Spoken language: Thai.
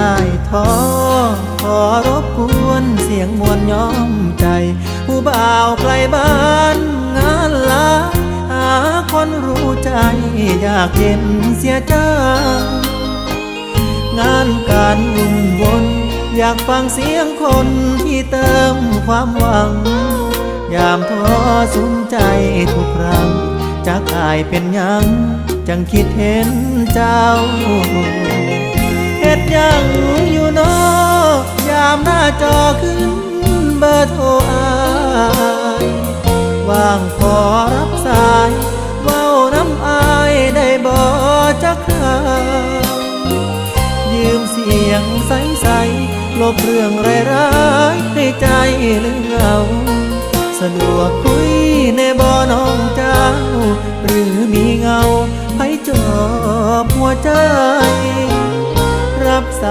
อายท้อขอรบกวนเสียงมวลย้อมใจ ผู้บ่าวไกลบ้านงานลาหาคนรู้ใจอยากเห็นเสียจังงานการวุ่นวนอยากฟังเสียงคนที่เติมความหวัง ยามท้อสุนใจทุกครั้งจากอายเป็นยัง จังคิดเห็นเจ้า ยังอยู่นอยามหน้าจอขึ้นเบอร์โทรอายว่างขอรับสายเว้าน้ำอายได้บ่จักคราวยืมเสียงใสๆลบเรื่องร้ายๆให้ใจเลืมเหงาสะดวกคุยในบ่อน้องเจ้า หรือมีเงาให้จอบหัวใจ